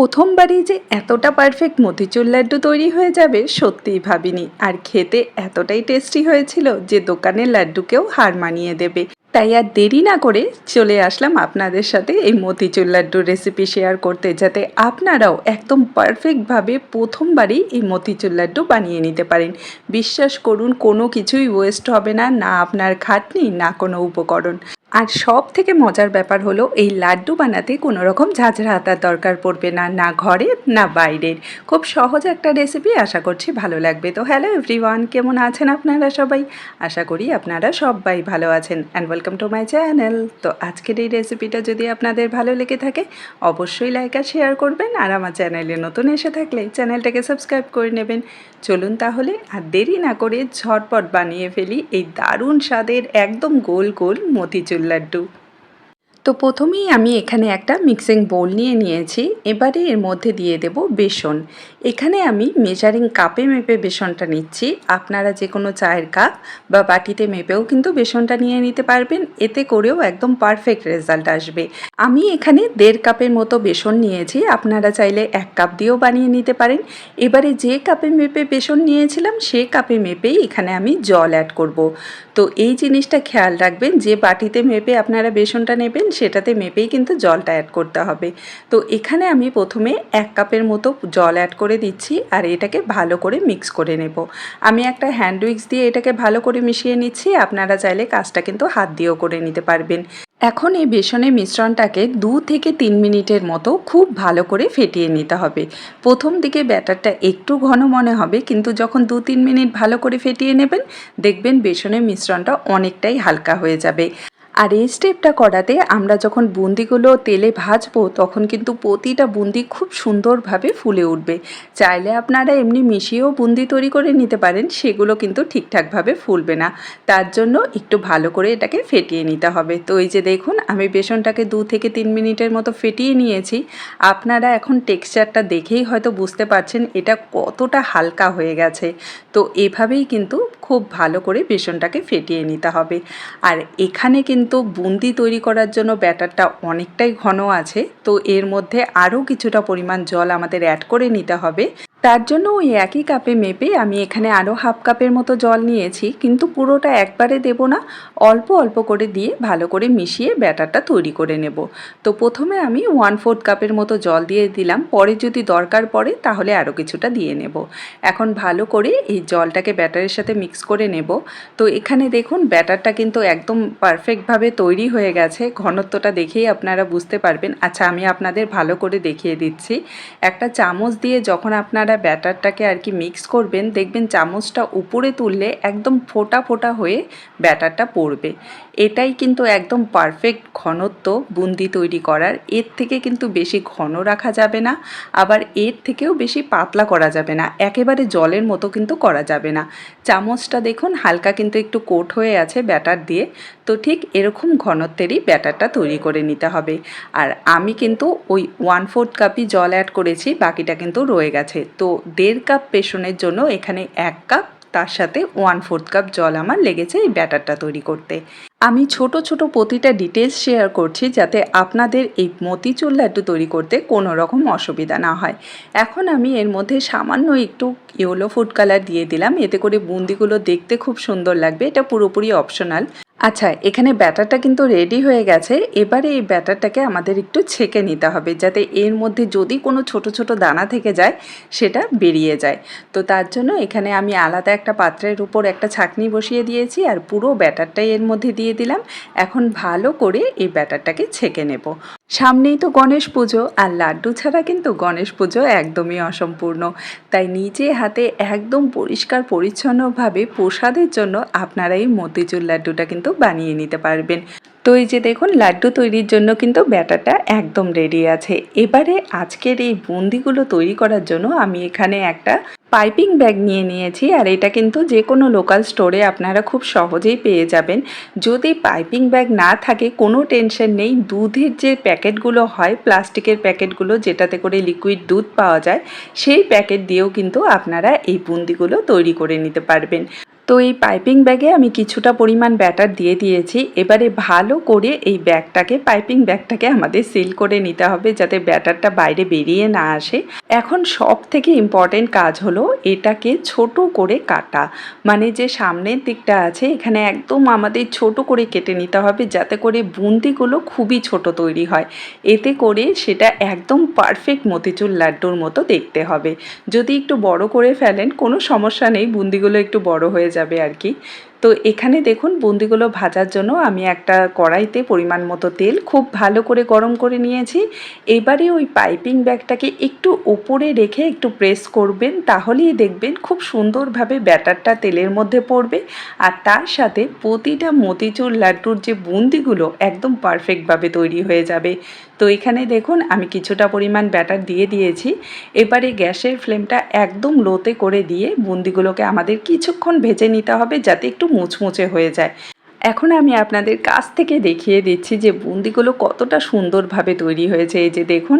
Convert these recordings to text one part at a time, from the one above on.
প্রথমবারই যে এতটা পারফেক্ট মতিচুর লাড্ডু তৈরি হয়ে যাবে, সত্যিই ভাবিনি। আর খেতে এতটাই টেস্টি হয়েছিল যে দোকানের লাড্ডুকেও হার মানিয়ে দেবে। তাই আর দেরি না করে চলে আসলাম আপনাদের সাথে এই মতিচুর লাড্ডুর রেসিপি শেয়ার করতে, যাতে আপনারাও একদম পারফেক্টভাবে প্রথমবারই এই মতিচুর লাড্ডু বানিয়ে নিতে পারেন। বিশ্বাস করুন, কোনো কিছুই ওয়েস্ট হবে না না আপনার খাটনি, না কোনো উপকরণ। আর সব থেকে মজার ব্যাপার হলো, এই লাড্ডু বানাতে কোনো রকম ঝাঁঝরা হাতার দরকার পড়বে না না ঘরের না বাইরের। খুব সহজ একটা রেসিপি আশা করছি ভালো লাগবে। তো হ্যালো এভরিওয়ান কেমন আছেন আপনারা সবাই? আশা করি আপনারা সবাই ভালো আছেন। And welcome to my channel তো আজকের এই রেসিপিটা যদি আপনাদের ভালো লেগে থাকে, অবশ্যই লাইক আর শেয়ার করবেন আর আমার চ্যানেলে নতুন এসে থাকলে চ্যানেলটাকে সাবস্ক্রাইব করে নেবেন। চলুন তাহলে আর দেরি না করে ঝটপট বানিয়ে ফেলি। এই দারুণ স্বাদের একদম গোল গোল মতিচুর লাড্ডু তো প্রথমেই আমি এখানে একটা মিক্সিং বোল নিয়ে নিয়েছি। এবারে এর মধ্যে দিয়ে দেব বেসন। এখানে আমি মেজারিং কাপে মেপে বেসনটা নিচ্ছি। আপনারা যে কোনো চায়ের কাপ বা বাটিতে মেপেও কিন্তু বেসনটা নিয়ে নিতে পারবেন। এতে করেও একদম পারফেক্ট রেজাল্ট আসবে। আমি এখানে দেড় কাপের মতো বেসন নিয়েছি। আপনারা চাইলে এক কাপ দিয়েও বানিয়ে নিতে পারেন। এবারে যে কাপে মেপে বেসন নিয়েছিলাম, সে কাপে মেপেই এখানে আমি জল অ্যাড করব। তো এই জিনিসটা খেয়াল রাখবেন, যে বাটিতে মেপে আপনারা বেসনটা নেবেন সেটাতে মেপেই কিন্তু জলটা অ্যাড করতে হবে। তো এখানে আমি প্রথমে এক কাপের মতো জল অ্যাড করে দিচ্ছি আর এটাকে ভালো করে মিক্স করে নেব। আমি একটা হ্যান্ড উইক্স দিয়ে এটাকে ভালো করে মিশিয়ে নিচ্ছি, আপনারা চাইলে কাজটা কিন্তু হাত দিয়েও করে নিতে পারবেন। এখন এই বেসনের মিশ্রণটাকে দু থেকে তিন মিনিটের মতো খুব ভালো করে ফেটিয়ে নিতে হবে। প্রথম দিকে ব্যাটারটা একটু ঘন মনে হবে, কিন্তু যখন দু তিন মিনিট ভালো করে ফেটিয়ে নেবেন, দেখবেন বেসনের মিশ্রণটা অনেকটাই হালকা হয়ে যাবে। আর এই স্টেপটা করাতে আমরা যখন বুন্দিগুলো তেলে ভাজবো, তখন কিন্তু প্রতিটা বুন্দি খুব সুন্দরভাবে ফুলে উঠবে। চাইলে আপনারা এমনি মিশিয়েও বুন্দি তৈরি করে নিতে পারেন, সেগুলো কিন্তু ঠিকঠাকভাবে ফুলবে না। তার জন্য একটু ভালো করে এটাকে ফেটিয়ে নিতে হবে। তো এই যে দেখুন, আমি বেসনটাকে দু থেকে তিন মিনিটের মতো ফেটিয়ে নিয়েছি। আপনারা এখন টেক্সচারটা দেখেই হয়তো বুঝতে পারছেন, এটা কতটা হালকা হয়ে গেছে। তো এভাবেই কিন্তু খুব ভালো করে বেসনটাকে ফেটিয়ে নিতে হবে। আর এখানে কিন্তু বুন্দি তৈরি করার জন্য ব্যাটারটা অনেকটাই ঘন আছে, তো এর মধ্যে আরও কিছুটা পরিমাণ জল আমাদের অ্যাড করে নিতে হবে। তার জন্য ওই একই কাপে মেপে আমি এখানে আরও হাফ কাপের মতো জল নিয়েছি, কিন্তু পুরোটা একবারে দেব না। অল্প অল্প করে দিয়ে ভালো করে মিশিয়ে ব্যাটারটা তৈরি করে নেব। তো প্রথমে আমি ওয়ান ফোর্থ কাপের মতো জল দিয়ে দিলাম, পরে যদি দরকার পড়ে তাহলে আরও কিছুটা দিয়ে নেব। এখন ভালো করে এই জলটাকে ব্যাটারের সাথে মিক্স করে নেব। তো এখানে দেখুন, ব্যাটারটা কিন্তু একদম পারফেক্টভাবে তৈরি হয়ে গেছে। ঘনত্বটা দেখেই আপনারা বুঝতে পারবেন। আচ্ছা আমি আপনাদের ভালো করে দেখিয়ে দিচ্ছি। একটা চামচ দিয়ে যখন আপনারা আপনারা ব্যাটারটাকে আর কি মিক্স করবেন, দেখবেন চামচটা উপরে তুললে একদম ফোটা ফোটা হয়ে ব্যাটারটা পড়বে। এটাই কিন্তু একদম পারফেক্ট ঘনত্ব বুন্দি তৈরি করার। এর থেকে কিন্তু বেশি ঘন রাখা যাবে না, আবার এর থেকেও বেশি পাতলা করা যাবে না। একেবারে জলের মতো কিন্তু করা যাবে না। চামচটা দেখুন, হালকা কিন্তু একটু কোট হয়ে আছে ব্যাটার দিয়ে। তো ঠিক এরকম ঘনত্বেরই ব্যাটারটা তৈরি করে নিতে হবে। আর আমি কিন্তু ওই ওয়ান ফোর্থ কাপই জল অ্যাড করেছি, বাকিটা কিন্তু রয়ে গেছে। তো দেড় কাপ পেশনের জন্য এখানে এক কাপ, তার সাথে ওয়ান ফোর্থ কাপ জল আমার লেগেছে এই ব্যাটারটা তৈরি করতে। আমি ছোট ছোট প্রতিটা ডিটেলস শেয়ার করছি যাতে আপনাদের এই মতিচুর লাড্ডু তৈরি করতে কোনো রকম অসুবিধা না হয়। এখন আমি এর মধ্যে সামান্য একটু ইয়েলো ফুড কালার দিয়ে দিলাম। এতে করে বুন্দিগুলো দেখতে খুব সুন্দর লাগবে। এটা পুরোপুরি অপশনাল আচ্ছা এখানে ব্যাটারটা কিন্তু রেডি হয়ে গেছে। এবারে এই ব্যাটারটাকে আমাদের একটু ছেঁকে নিতে হবে যাতে এর মধ্যে যদি কোনো ছোট ছোট দানা থেকে যায়, সেটা বেরিয়ে যায়। তো তার জন্য এখানে আমি আলাদা একটা পাত্রের উপর একটা ছাকনি বসিয়ে দিয়েছি আর পুরো ব্যাটারটাই এর মধ্যে দিয়ে দিলাম। এখন ভালো করে এই ব্যাটারটাকে ছেঁকে নেব। সামনেই তো গণেশ পুজো, আর লাড্ডু ছাড়া কিন্তু গণেশ পুজো একদমই অসম্পূর্ণ। তাই নিজে হাতে একদম পরিষ্কার, পরিচ্ছন্নভাবে প্রসাদের জন্য আপনারা এই মতিচুর লাড্ডুটা কিন্তু বানিয়ে নিতে পারবেন। তো এই যে দেখুন, লাড্ডু তৈরির জন্য কিন্তু ব্যাটারটা একদম রেডি আছে। এবারে আজকের এই বুন্দিগুলো তৈরি করার জন্য আমি এখানে একটা পাইপিং ব্যাগ নিয়ে নিয়েছি আর এটা কিন্তু যে কোনো লোকাল স্টোরে আপনারা খুব সহজেই পেয়ে যাবেন। যদি পাইপিং ব্যাগ না থাকে, কোনো টেনশন নেই, দুধের যে প্যাকেটগুলো হয়, প্লাস্টিকের প্যাকেটগুলো যেটাতে করে লিকুইড দুধ পাওয়া যায়, সেই প্যাকেট দিয়েও কিন্তু আপনারা এই বুন্দিগুলো তৈরি করে নিতে পারবেন। তো এই পাইপিং ব্যাগে আমি কিছুটা পরিমাণ ব্যাটার দিয়ে দিয়েছি। এবারে ভালো করে এই ব্যাগটাকে, পাইপিং ব্যাগটাকে আমাদের সিল করে নিতে হবে যাতে ব্যাটারটা বাইরে বেরিয়ে না আসে। এখন সব থেকে ইম্পর্টেন্ট কাজ হলো এটাকে ছোট করে কাটা। মানে যে সামনের দিকটা আছে, এখানে একদম আমাদের ছোট করে কেটে নিতে হবে যাতে করে বুন্দিগুলো খুবই ছোট তৈরি হয়। এতে করে সেটা একদম পারফেক্ট মতিচুর লাড্ডুর মতো দেখতে হবে। যদি একটু বড় করে ফেলেন, কোনো সমস্যা নেই, বুন্দিগুলো একটু বড় হয়ে যাবে আর কি। তো এখানে দেখুন বুন্দিগুলো ভাজার জন্য আমি একটা কড়াইতে পরিমাণ মতো তেল খুব ভালো করে গরম করে নিয়েছি। এবারে ওই পাইপিং ব্যাগটাকে একটু ওপরে রেখে একটু প্রেস করবেন, তাহলেই দেখবেন খুব সুন্দরভাবে ব্যাটারটা তেলের মধ্যে পড়বে। আর তার সাথে প্রতিটা মতিচুর লাড্ডুর যে বুন্দিগুলো একদম পারফেক্টভাবে তৈরি হয়ে যাবে। তো এখানে দেখুন আমি কিছুটা পরিমাণ ব্যাটার দিয়ে দিয়েছি। এবারে গ্যাসের ফ্লেমটা একদম লোতে করে দিয়ে বুন্দিগুলোকে আমাদের কিছুক্ষণ ভেজে নিতে হবে যাতে একটু মুচমুচে হয়ে যায় এখন আমি আপনাদের কাছ থেকে দেখিয়ে দিচ্ছি যে বুন্দিগুলো কতটা সুন্দরভাবে তৈরি হয়েছে। এই যে দেখুন,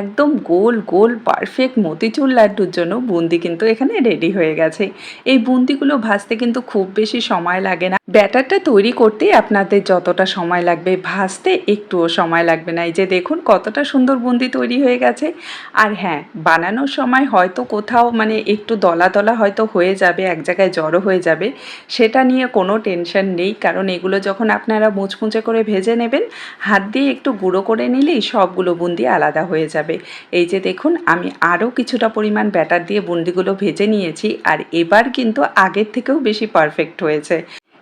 একদম গোল গোল পারফেক্ট মতিচুর লাড্ডুর জন্য বুন্দি কিন্তু এখানে রেডি হয়ে গেছে। এই বুন্দিগুলো ভাজতে কিন্তু খুব বেশি সময় লাগে না। ব্যাটারটা তৈরি করতে আপনাদের যতটা সময় লাগবে, ভাজতে একটুও সময় লাগবে না। এই যে দেখুন, কতটা সুন্দর বুন্দি তৈরি হয়ে গেছে। আর হ্যাঁ বানানোর সময় হয়তো কোথাও মানে একটু দলা দলা হয়তো হয়ে যাবে, এক জায়গায় জড়ো হয়ে যাবে। সেটা নিয়ে কোনো টেনশন নেই, কারণ এগুলো যখন আপনারা মুচমুচে করে ভেজে নেবেন, হাত দিয়ে একটু গুঁড়ো করে নিলেই সবগুলো বুন্দি আলাদা হয়ে যাবে। এই যে দেখুন, আমি আরও কিছুটা পরিমাণ ব্যাটার দিয়ে বুন্দিগুলো ভেজে নিয়েছি আর এবার কিন্তু আগের থেকেও বেশি পারফেক্ট হয়েছে।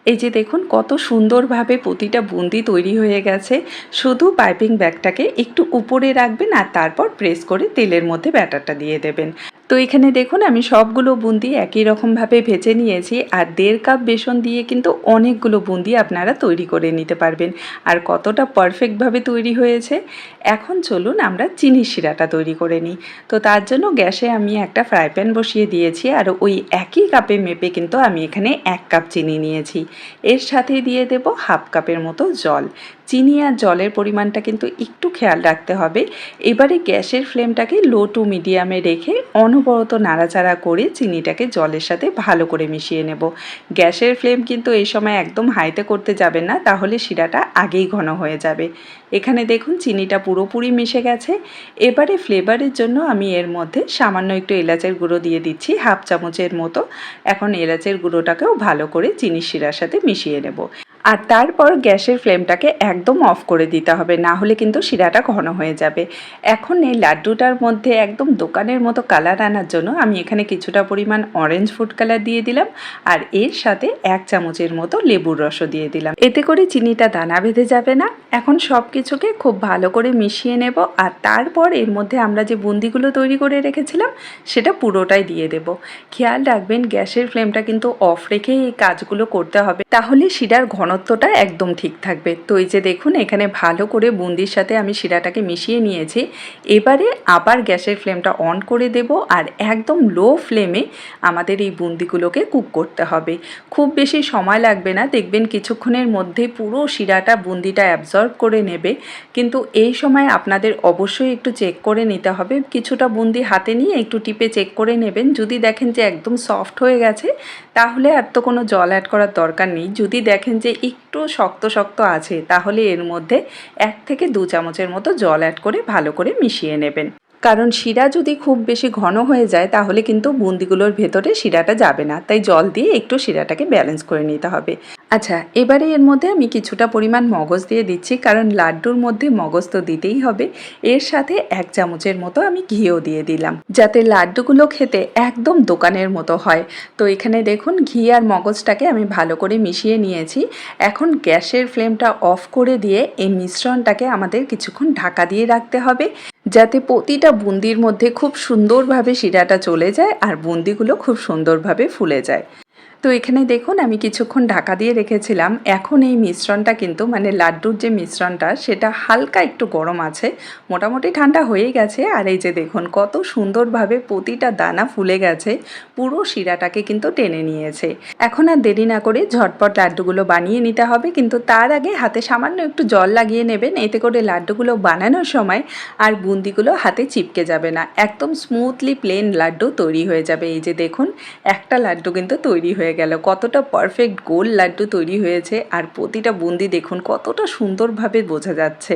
এই যে দেখুন, কত সুন্দরভাবে প্রতিটা বুন্দি তৈরি হয়ে গেছে। শুধু পাইপিং ব্যাগটাকে একটু উপরে রাখবেন আর তারপর প্রেস করে তেলের মধ্যে ব্যাটারটা দিয়ে দেবেন। তো এখানে দেখুন, আমি সবগুলো বুন্দি একই রকমভাবে ভেজে নিয়েছি আর দেড় কাপ বেসন দিয়ে কিন্তু অনেকগুলো বুন্দি আপনারা তৈরি করে নিতে পারবেন। আর কতটা পারফেক্টভাবে তৈরি হয়েছে, এখন চলুন আমরা চিনি শিরাটা তৈরি করে নিই। তো তার জন্য গ্যাসে আমি একটা ফ্রাই প্যান বসিয়ে দিয়েছি আর ওই একই কাপে মেপে কিন্তু আমি এখানে এক কাপ চিনি নিয়েছি। এর সাথে দিয়ে দেব হাফ কাপের মতো জল। চিনি আর জলের পরিমাণটা কিন্তু একটু খেয়াল রাখতে হবে। এবারে গ্যাসের ফ্লেমটাকে লো টু মিডিয়ামে রেখে অনবরত নাড়াচাড়া করে চিনিটাকে জলের সাথে ভালো করে মিশিয়ে নেব। গ্যাসের ফ্লেম কিন্তু এই সময় একদম হাইতে করতে যাবেন না, তাহলে শিরাটা আগেই ঘন হয়ে যাবে। এখানে দেখুন চিনিটা পুরোপুরি মিশে গেছে। এবারে ফ্লেভারের জন্য আমি এর মধ্যে সামান্য একটু এলাচের গুঁড়ো দিয়ে দিচ্ছি, হাফ চামচের মতো। এখন এলাচের গুঁড়োটাকেও ভালো করে চিনি শিরার সাথে মিশিয়ে নেব। আর তারপর গ্যাসের ফ্লেমটাকে একদম অফ করে দিতে হবে, না হলে কিন্তু শিরাটা ঘন হয়ে যাবে। এখন এই লাড্ডুটার মধ্যে একদম দোকানের মতো কালার আনার জন্য আমি এখানে কিছুটা পরিমাণ অরেঞ্জ ফুড কালার দিয়ে দিলাম আর এর সাথে এক চামচের মতো লেবুর রসও দিয়ে দিলাম। এতে করে চিনিটা দানা বেঁধে যাবে না। এখন সব কিছুকে খুব ভালো করে মিশিয়ে নেব আর তারপর এর মধ্যে আমরা যে বুন্দিগুলো তৈরি করে রেখেছিলাম সেটা পুরোটাই দিয়ে দেব। খেয়াল রাখবেন গ্যাসের ফ্লেমটা কিন্তু অফ রেখে এই কাজগুলো করতে হবে, তাহলে শিরার ঘনত্বটা একদম ঠিক থাকবে। তো এই যে দেখুন, এখানে ভালো করে বুন্দির সাথে আমি শিরাটাকে মিশিয়ে নিয়েছি। এবারে আবার গ্যাসের ফ্লেমটা অন করে দেব আর একদম লো ফ্লেমে আমাদের এই বুন্দিগুলোকে কুক করতে হবে। খুব বেশি সময় লাগবে না, দেখবেন কিছুক্ষণের মধ্যে পুরো শিরাটা বুন্দিটা অ্যাবজর্ব করে নেবে। কিন্তু এই সময় আপনাদের অবশ্যই একটু চেক করে নিতে হবে। কিছুটা বুন্দি হাতে নিয়ে একটু টিপে চেক করে নেবেন। যদি দেখেন যে একদম সফট হয়ে গেছে, তাহলে আর তো কোনো জল অ্যাড করার দরকার নেই। যদি দেখেন যে একটু শক্ত শক্ত আছে, তাহলে এর মধ্যে এক থেকে দু চামচের মতো জল অ্যাড করে ভালো করে মিশিয়ে নেবেন। কারণ শিরা যদি খুব বেশি ঘন হয়ে যায়, তাহলে কিন্তু বুন্দিগুলোর ভেতরে শিরাটা যাবে না। তাই জল দিয়ে একটু শিরাটাকে ব্যালেন্স করে নিতে হবে। আচ্ছা এবারে এর মধ্যে আমি কিছুটা পরিমাণ মগজ দিয়ে দিচ্ছি, কারণ লাড্ডুর মধ্যে মগজ তো দিতেই হবে। এর সাথে এক চামচের মতো আমি ঘিও দিয়ে দিলাম, যাতে লাড্ডুগুলো খেতে একদম দোকানের মতো হয়। তো এখানে দেখুন, ঘি আর মগজটাকে আমি ভালো করে মিশিয়ে নিয়েছি। এখন গ্যাসের ফ্লেমটা অফ করে দিয়ে এই মিশ্রণটাকে আমাদের কিছুক্ষণ ঢাকা দিয়ে রাখতে হবে। যাতে প্রতিটা বুন্দির মধ্যে খুব সুন্দরভাবে শিরাটা চলে যায় আর বুন্দিগুলো খুব সুন্দরভাবে ফুলে যায়। তো এখানে দেখুন, আমি কিছুক্ষণ ঢাকা দিয়ে রেখেছিলাম। এখন এই মিশ্রণটা কিন্তু মানে লাড্ডুর যে মিশ্রণটা, সেটা হালকা একটু গরম আছে। মোটামুটি ঠান্ডা হয়ে গেছে। আর এই যে দেখুন, কত সুন্দরভাবে প্রতিটা দানা ফুলে গেছে। পুরো শিরাটাকে কিন্তু টেনে নিয়েছে। এখন আর দেরি না করে ঝটপট লাড্ডুগুলো বানিয়ে নিতে হবে। কিন্তু তার আগে হাতে সামান্য একটু জল লাগিয়ে নেবেন। এতে করে লাড্ডুগুলো বানানোর সময় আর বুন্দিগুলো হাতে চিপকে যাবে না। একদম স্মুথলি প্লেন লাড্ডু তৈরি হয়ে যাবে। এই যে দেখুন, একটা লাড্ডু কিন্তু তৈরি হয়ে হয়ে গেল। কতটা পারফেক্ট গোল লাড্ডু তৈরি হয়েছে আর প্রতিটা বুন্দি দেখুন কতটা সুন্দরভাবে বোঝা যাচ্ছে।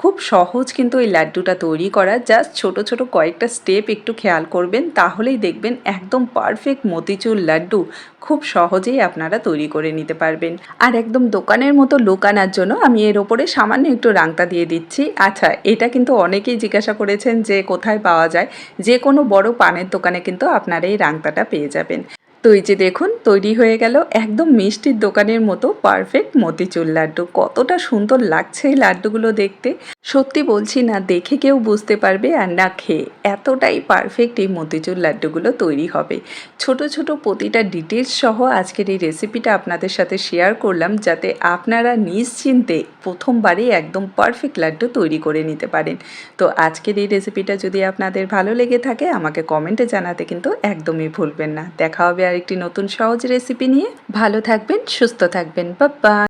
খুব সহজ কিন্তু এই লাড্ডুটা তৈরি করা। জাস্ট ছোট ছোট কয়েকটা স্টেপ একটু খেয়াল করবেন, তাহলেই দেখবেন একদম পারফেক্ট মতিচুর লাড্ডু খুব সহজেই আপনারা তৈরি করে নিতে পারবেন। আর একদম দোকানের মতো লোক আনার জন্য আমি এর ওপরে সামান্য একটু রাংতা দিয়ে দিচ্ছি। আচ্ছা এটা কিন্তু অনেকেই জিজ্ঞাসা করেছেন যে কোথায় পাওয়া যায়? যে কোনো বড় পানের দোকানে কিন্তু আপনারা এই রাংতাটা পেয়ে যাবেন। তো এই যে দেখুন, তৈরি হয়ে গেল একদম মিষ্টির দোকানের মতো পারফেক্ট মতিচুর লাড্ডু। কতটা সুন্দর লাগছে এই লাড্ডুগুলো দেখতে। সত্যি বলছি না, দেখে কেউ বুঝতে পারবে আর না খেয়ে এতটাই পারফেক্ট এই মতিচুর লাড্ডুগুলো তৈরি হবে। ছোট ছোট প্রতিটা ডিটেলস সহ আজকের এই রেসিপিটা আপনাদের সাথে শেয়ার করলাম যাতে আপনারা নিশ্চিন্তে প্রথমবারই একদম পারফেক্ট লাড্ডু তৈরি করে নিতে পারেন। তো আজকের এই রেসিপিটা যদি আপনাদের ভালো লেগে থাকে, আমাকে কমেন্টে জানাতে কিন্তু একদমই ভুলবেন না। দেখা হবে আরেকটি নতুন সহজ রেসিপি নিয়ে ভালো থাকবেন সুস্থ থাকবেন। বা